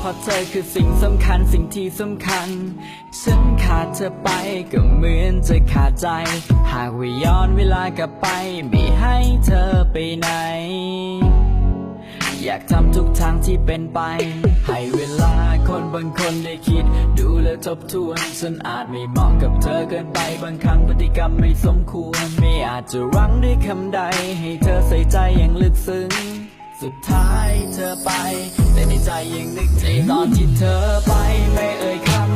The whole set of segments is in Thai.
พอเธอคือสิ่งสำคัญสิ่งที่สำคัญ ฉันขาดเธอไปก็เหมือนจะขาดใจ หากว่าย้อนเวลากลับไป ไม่ให้เธอไปไหน อยากทำทุกทางที่เป็นไป ให้เวลาคนบางคนได้คิด ดูแลวทบทวนฉันอาจไม่เหมาะกับเธอเกินไปบางครั้งพฤติกรรมไม่สมควร ไม่อาจจะรั้งด้วยคำใด ให้เธอใส่ใจอย่างลึกซึ้ง สุดท้ายเธอไป แต่ในใจยังนึกถึงตอนที่เธอไปไม่เอ่ยคำ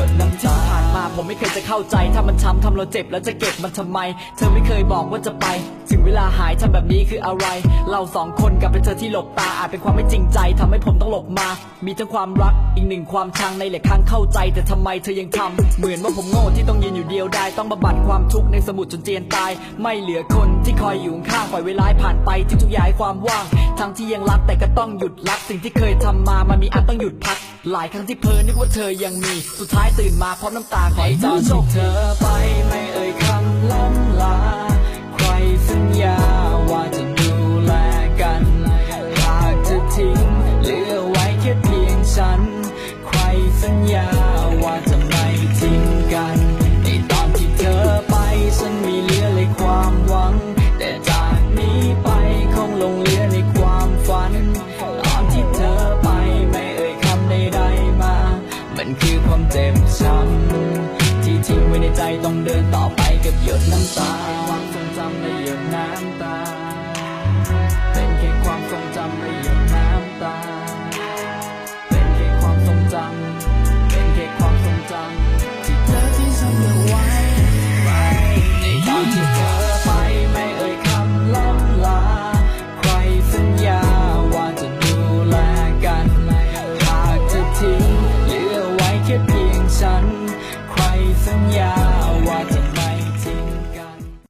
อ ไม่เคยจะเข้าใจ ถ้ามันช้ำทำเราเจ็บแล้วจะเก็บมันทำไม เธอไม่เคยบอกว่าจะไป ถึงเวลาหายทำแบบนี้คืออะไร เราสองคนกลับเป็นเธอที่หลบตาอาจเป็นความไม่จริงใจทำให้ผมต้องหลบมา มีทั้งความรักอีกหนึ่งความชังในหลายครั้งเข้าใจ แต่ทำไมเธอยังทำเหมือนว่าผมโง่ที่ต้องยืนอยู่เดียวได้ต้องบำบัดความทุกข์ในสมุดจนเจียนตาย ไม่เหลือคนที่คอยอยู่ข้างปล่อยเวลาผ่านไปทิ้งทุกอย่างให้ความว่าง ทั้งที่ยังรักแต่ก็ต้องหยุดรักสิ่งที่เคยทำมามันมีอันต้องหยุดพัก หลายครั้งที่เพ้อนึกว่าเธอยังมี สุดท้ายตื่นมาพร้อมน้ำตาขอให้เธอโชคเธอไปไม่เอ่ยคำล้ำลา ใครสัญญาว่าจะดูแลกันหากเธอทิ้งเหลือไว้แค่เพียงฉัน ใครสัญญาว่าจะไม่ทิ้งกันในตอนที่เธอไปฉันมีเหลือเลยความหวัง แต่จากนี้ไปคงลงเหลือในความฝันตอนที่เธอไปไม่เอ่ยคำใดๆมา มันคือความเจ็บ ใจต้องเดินต่อไปกับหยดน้ำตาความทรงจำในหยดน้ำตา เป็นแค่ความทรงจำในหยดน้ำตา เป็นแค่ความทรงจำเป็นแค่ความทรงจำที่เธอทิ้งฉัเอาไว้ในตอนที่เธอไปไม่เอ่ยคำล่มลา ใครสัญญาว่าจะดูแลกันหากจะทิ้งเหลือไว้แค่เพียงฉัน สัญญาว่าจะ